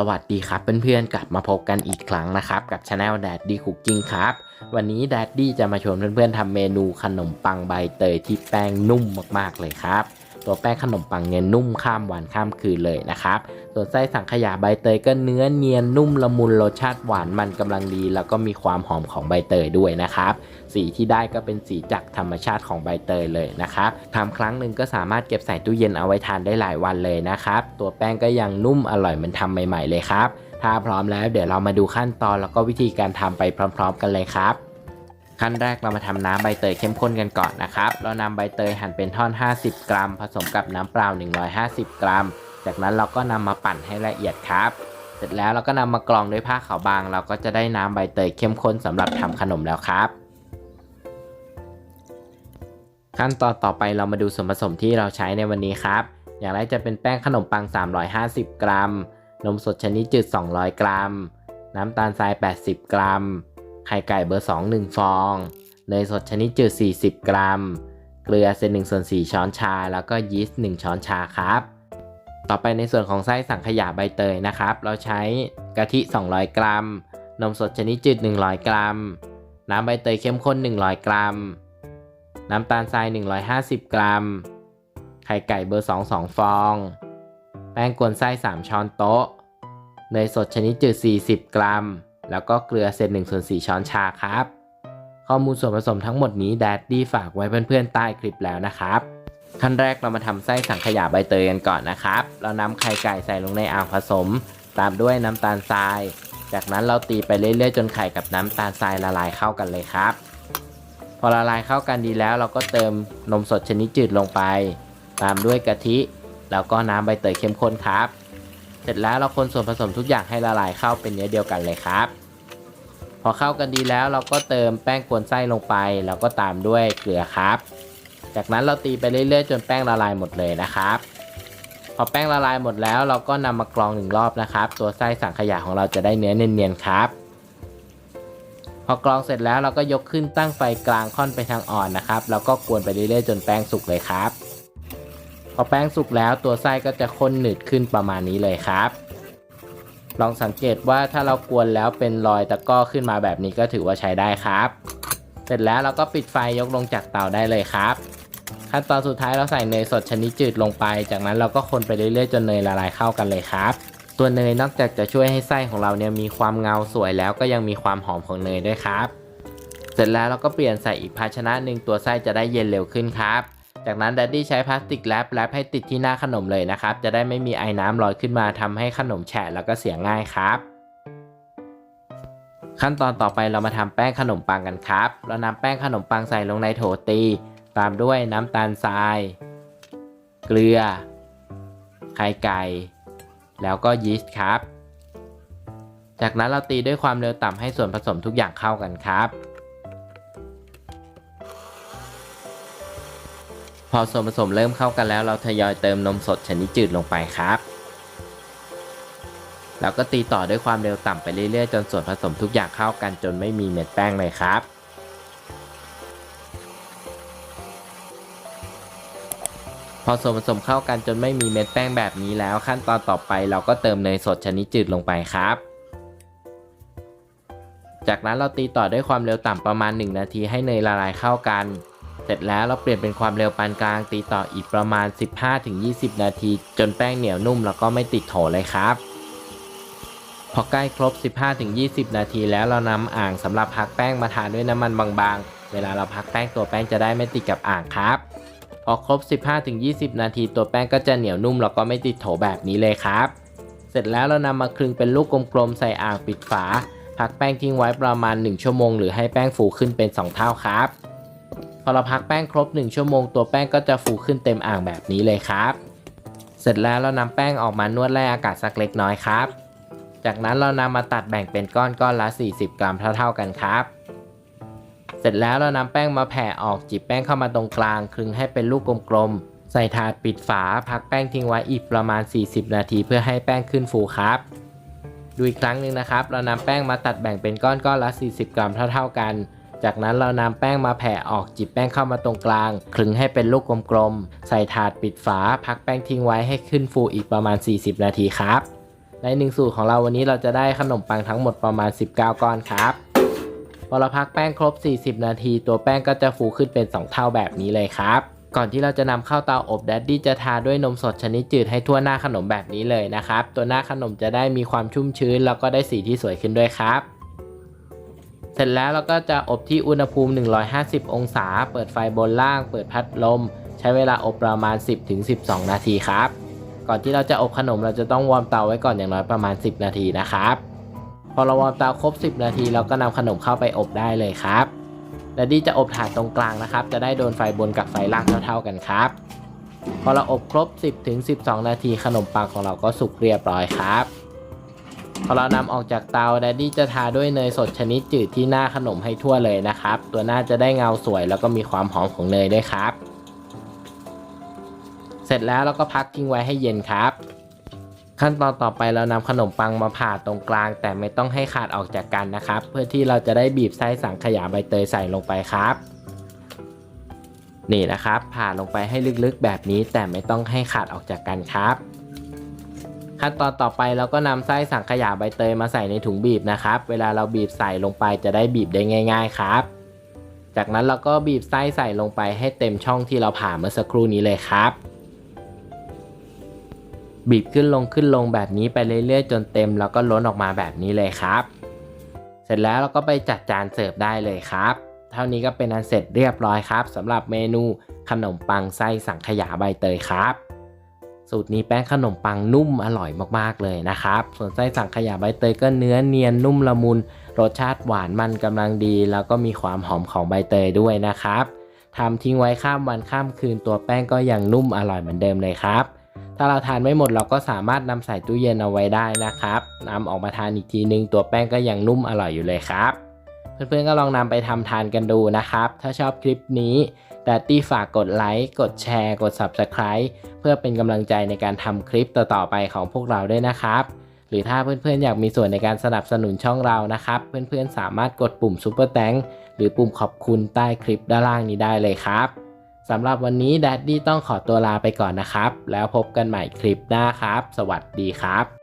สวัสดีครับเพื่อนๆกลับมาพบกันอีกครั้งนะครับ กับช anel แดดดี้คุกกิ้งครับ วันนี้แดดดี้จะมาชวนเพื่อนๆทำเมนูขนมปังใบเตยที่แป้งนุ่มมากๆเลยครับ ตัวแป้งขนมปังเนี่ยนุ่มข้ามวันข้ามคืนเลยนะครับ ส่วนไส้สังขยาใบเตยก็เนื้อเนียนนุ่มละมุนรสชาติหวานมันกำลังดี แล้วก็มีความหอมของใบเตยด้วยนะครับ สีที่ได้ก็เป็นสีจากธรรมชาติของใบเตยเลยนะครับทำครั้งหนึ่งก็สามารถเก็บใส่ตู้เย็นเอาไว้ทานได้หลายวันเลยนะครับ ตัวแป้งก็ยังนุ่มอร่อยเหมือนทำใหม่ ๆเลยครับ ถ้าพร้อมแล้วเดี๋ยวเรามาดูขั้นตอนแล้วก็วิธีการทำไปพร้อม ๆ กันเลยครับ ขั้นแรกเรามาทำน้ำใบเตยเข้มข้นกันก่อนนะครับ เรานำใบเตยหั่นเป็นท่อน 50 กรัม ผสมกับน้ำเปล่า 150 กรัม จากนั้นเราก็นำมาปั่นให้ละเอียดครับ เสร็จแล้วเราก็นำมากรองด้วยผ้าขาวบาง เราก็จะได้น้ำใบเตยเข้มข้นสำหรับทำขนมแล้วครับ ขั้นตอนต่อไปเรามาดูส่วนผสมที่เราใช้ในวันนี้ครับ อย่างแรกจะเป็นแป้งขนมปัง 350 กรัม นมสดชนิดจืด 200 กรัม น้ำตาลทราย 80 กรัม ไข่ไก่เบอร์ 2 1 ฟอง เนยสดชนิดจืด 40 กรัม เกลือเศษ1ส่วน4ช้อนชา แล้วก็ยีสต์1ช้อนชาครับ ต่อไปในส่วนของไส้สังขยาใบเตยนะครับ เราใช้กะทิ 200 กรัม นมสดชนิดจืด 100 กรัม น้ำใบเตยเข้มข้น 100 กรัม น้ำตาลทราย 150 กรัม ไข่ไก่เบอร์ 2 2 ฟอง แป้งกวนไส้ 3 ช้อนโต๊ะ เนยสดชนิดจืด 40 กรัม แล้วก็เกลือเศษ1ส่วน4ช้อนชาครับ ข้อมูลส่วนผสมทั้งหมดนี้แดดดี้ฝากไว้เพื่อนๆใต้คลิปแล้วนะครับ ขั้นแรกเรามาทำไส้สังขยาใบเตยกันก่อนนะครับ เรานำไข่ไก่ใส่ลงในอ่างผสม ตามด้วยน้ำตาลทราย จากนั้นเราตีไปเรื่อยๆ จนไข่กับน้ำตาลทรายละลายเข้ากันเลยครับ พอละลายเข้ากันดีแล้ว เราก็เติมนมสดชนิดจืดลงไป ตามด้วยกะทิ แล้วก็น้ำใบเตยเข้มข้นครับ เสร็จแล้วเราคนส่วนผสมทุกอย่างให้ละลายเข้าเป็นเนื้อเดียวกันเลยครับ พอเข้ากันดีแล้วเราก็เติมแป้งกวนไส้ลงไป แล้วก็ตามด้วยเกลือครับ จากนั้นเราตีไปเรื่อยๆ จนแป้งละลายหมดเลยนะครับ พอแป้งละลายหมดแล้วเราก็นำมากรองหนึ่งรอบนะครับ ตัวไส้สังขยาของเราจะได้เนื้อเนียนๆครับพอกรองเสร็จแล้วเราก็ยกขึ้นตั้งไฟกลางค่อนไปทางอ่อนนะครับ แล้วก็กวนไปเรื่อยๆ จนแป้งสุกเลยครับ พอแป้งสุกแล้วตัวไส้ก็จะข้นหนืดขึ้นประมาณนี้เลยครับ ลองสังเกตว่าถ้าเรากวนแล้วเป็นรอยตะก้อขึ้นมาแบบนี้ก็ถือว่าใช้ได้ครับ เสร็จแล้วเราก็ปิดไฟยกลงจากเตาได้เลยครับ ขั้นตอนสุดท้ายเราใส่เนยสดชนิดจืดลงไป จากนั้นเราก็คนไปเรื่อยๆจนเนยละลายเข้ากันเลยครับตัวเนยนอกจากจะช่วยให้ไส้ของเราเนี่ยมีความเงาสวยแล้วก็ยังมีความหอมของเนยด้วยครับ เสร็จแล้วเราก็เปลี่ยนใส่อีกภาชนะหนึ่งตัวไส้จะได้เย็นเร็วขึ้นครับ จากนั้นดัดดี้ใช้พลาสติกแรปแรปให้ติดที่หน้าขนมเลยนะครับ จะได้ไม่มีไอ้น้ำลอยขึ้นมาทำให้ขนมแฉะแล้วก็เสียง่ายครับขั้นตอนต่อไปเรามาทำแป้งขนมปังกันครับ เรานำแป้งขนมปังใส่ลงในโถตี ตามด้วยน้ำตาลทราย เกลือ ไข่ไก่ แล้วก็ยีสต์ครับ จากนั้นเราตีด้วยความเร็วต่ำให้ส่วนผสมทุกอย่างเข้ากันครับ พอส่วนผสมเริ่มเข้ากันแล้วเราทยอยเติมนมสดชนิดจืดลงไปครับ แล้วก็ตีต่อด้วยความเร็วต่ำไปเรื่อยๆ จนส่วนผสมทุกอย่างเข้ากันจนไม่มีเม็ดแป้งเลยครับพอส่วนผสมเข้ากันจนไม่มีเม็ดแป้งแบบนี้แล้ว ขั้นตอนต่อไปเราก็เติมเนยสดชนิดจืดลงไปครับ จากนั้นเราตีต่อด้วยความเร็วต่ำประมาณ 1 นาทีให้เนยละลายเข้ากัน เสร็จแล้วเราเปลี่ยนเป็นความเร็วปานกลางตีต่ออีกประมาณ 15-20 นาที จนแป้งเหนียวนุ่มแล้วก็ไม่ติดโถเลยครับ พอใกล้ครบ 15-20 นาทีแล้วเรานำอ่างสำหรับพักแป้งมาทาด้วยน้ำมันบางๆ เวลาเราพักแป้งตัวแป้งจะได้ไม่ติดกับอ่างครับพอครบ 15-20 นาทีตัวแป้งก็จะเหนียวนุ่มแล้วก็ไม่ติดโถแบบนี้เลยครับ เสร็จแล้วเรานำมาคลึงเป็นลูกกลมๆใส่อ่างปิดฝา พักแป้งทิ้งไว้ประมาณ 1 ชั่วโมง หรือให้แป้งฟูขึ้นเป็น 2 เท่าครับ พอเราพักแป้งครบ 1 ชั่วโมงตัวแป้งก็จะฟูขึ้นเต็มอ่างแบบนี้เลยครับ เสร็จแล้วเรานำแป้งออกมานวดแร่อากาศสักเล็กน้อยครับ จากนั้นเรานำมาตัดแบ่งเป็นก้อนก้อนละ 40 กรัมเท่าๆกันครับ เสร็จแล้วเรานำแป้งมาแผ่ออกจิบแป้งเข้ามาตรงกลางคลึงให้เป็นลูกกลมๆใส่ถาดปิดฝาพักแป้งทิ้งไว้อีกประมาณ 40 นาทีเพื่อให้แป้งขึ้นฟูครับดูอีกครั้งหนึ่งนะครับ เรานำแป้งมาตัดแบ่งเป็นก้อนก้อนละ 40 กรัมเท่า ๆกัน จากนั้นเรานำแป้งมาแผ่ออกจิบแป้งเข้ามาตรงกลางคลึงให้เป็นลูกกลมๆ ใส่ถาดปิดฝา พักแป้งทิ้งไว้ให้ขึ้นฟูอีกประมาณ 40 นาทีครับ ในหนึ่งสูตรของเราวันนี้เราจะได้ขนมปังทั้งหมดประมาณ 19 ก้อนครับพอเราพักแป้งครบ 40 นาที ตัวแป้งก็จะฟูขึ้นเป็น 2 เท่าแบบนี้เลยครับ ก่อนที่เราจะนำเข้าเตาอบแดดดี้จะทาด้วยนมสดชนิดจืดให้ทั่วหน้าขนมแบบนี้เลยนะครับ ตัวหน้าขนมจะได้มีความชุ่มชื้น แล้วก็ได้สีที่สวยขึ้นด้วยครับ เสร็จแล้วเราก็จะอบที่อุณหภูมิ 150 องศา เปิดไฟบนล่าง เปิดพัดลม ใช้เวลาอบประมาณ 10-12 นาทีครับ ก่อนที่เราจะอบขนมเราจะต้องวอร์มเตาไว้ก่อนอย่างน้อยประมาณ 10 นาทีนะครับ พอเราวอร์มเตาครบ 10 นาทีเราก็นำขนมเข้าไปอบได้เลยครับ และดีจะอบถาดตรงกลางนะครับ จะได้โดนไฟบนกับไฟล่างเท่า ๆกันครับ พอเราอบครบ 10-12 นาทีขนมปังของเราก็สุกเรียบร้อยครับ พอเรานำออกจากเตาแดดดี้จะทาด้วยเนยสดชนิดจืดที่หน้าขนมให้ทั่วเลยนะครับ ตัวหน้าจะได้เงาสวยแล้วก็มีความหอมของเนยด้วยครับ เสร็จแล้วเราก็พักทิ้งไว้ให้เย็นครับ ขั้นตอนต่อไปเรานำขนมปังมาผ่าตรงกลาง แต่ไม่ต้องให้ขาดออกจากกันนะครับ เพื่อที่เราจะได้บีบไส้สังขยาใบเตยใส่ลงไปครับนี่นะครับผ่าลงไปให้ลึกๆแบบนี้แต่ไม่ต้องให้ขาดออกจากกันครับ ขั้นตอนต่อไปเราก็นำไส้สังขยาใบเตยมาใส่ในถุงบีบนะครับ เวลาเราบีบใส่ลงไปจะได้บีบได้ง่าย ๆครับ จากนั้นเราก็บีบไส้ใส่ลงไปให้เต็มช่องที่เราผ่าเมื่อสักครู่นี้เลยครับ บีบขึ้นลงขึ้นลงแบบนี้ไปเรื่อยๆ จนเต็มแล้วก็ล้นออกมาแบบนี้เลยครับ เสร็จแล้วเราก็ไปจัดจานเสิร์ฟได้เลยครับ เท่านี้ก็เป็นอันเสร็จเรียบร้อยครับสำหรับเมนูขนมปังไส้สังขยาใบเตยครับ สูตรนี้แป้งขนมปังนุ่มอร่อยมากๆเลยนะครับ ส่วนไส้สังขยาใบเตยก็เนื้อเนียนนุ่มละมุน รสชาติหวานมันกำลังดี แล้วก็มีความหอมของใบเตยด้วยนะครับทำทิ้งไว้ข้ามวันข้ามคืนตัวแป้งก็ยังนุ่มอร่อยเหมือนเดิมเลยครับ ถ้าเราทานไม่หมดเราก็สามารถนำใส่ตู้เย็นเอาไว้ได้นะครับนำออกมาทานอีกทีนึงตัวแป้งก็ยังนุ่มอร่อยอยู่เลยครับ เพื่อนๆก็ลองนำไปทำทานกันดูนะครับ ถ้าชอบคลิปนี้ แดตตี้ฝากกดไลค์กดแชร์ กด Subscribe เพื่อเป็นกำลังใจในการทำคลิปต่อๆไปของพวกเราด้วยนะครับ หรือถ้าเพื่อนๆ อยากมีส่วนในการสนับสนุนช่องเรานะครับ เพื่อนๆ สามารถกดปุ่ม Super t h a n k หรือปุ่มขอบคุณใต้คลิปด้านล่างนี้ได้เลยครับสำหรับวันนี้แดดดี้ต้องขอตัวลาไปก่อนนะครับ แล้วพบกันใหม่คลิปหน้าครับ สวัสดีครับ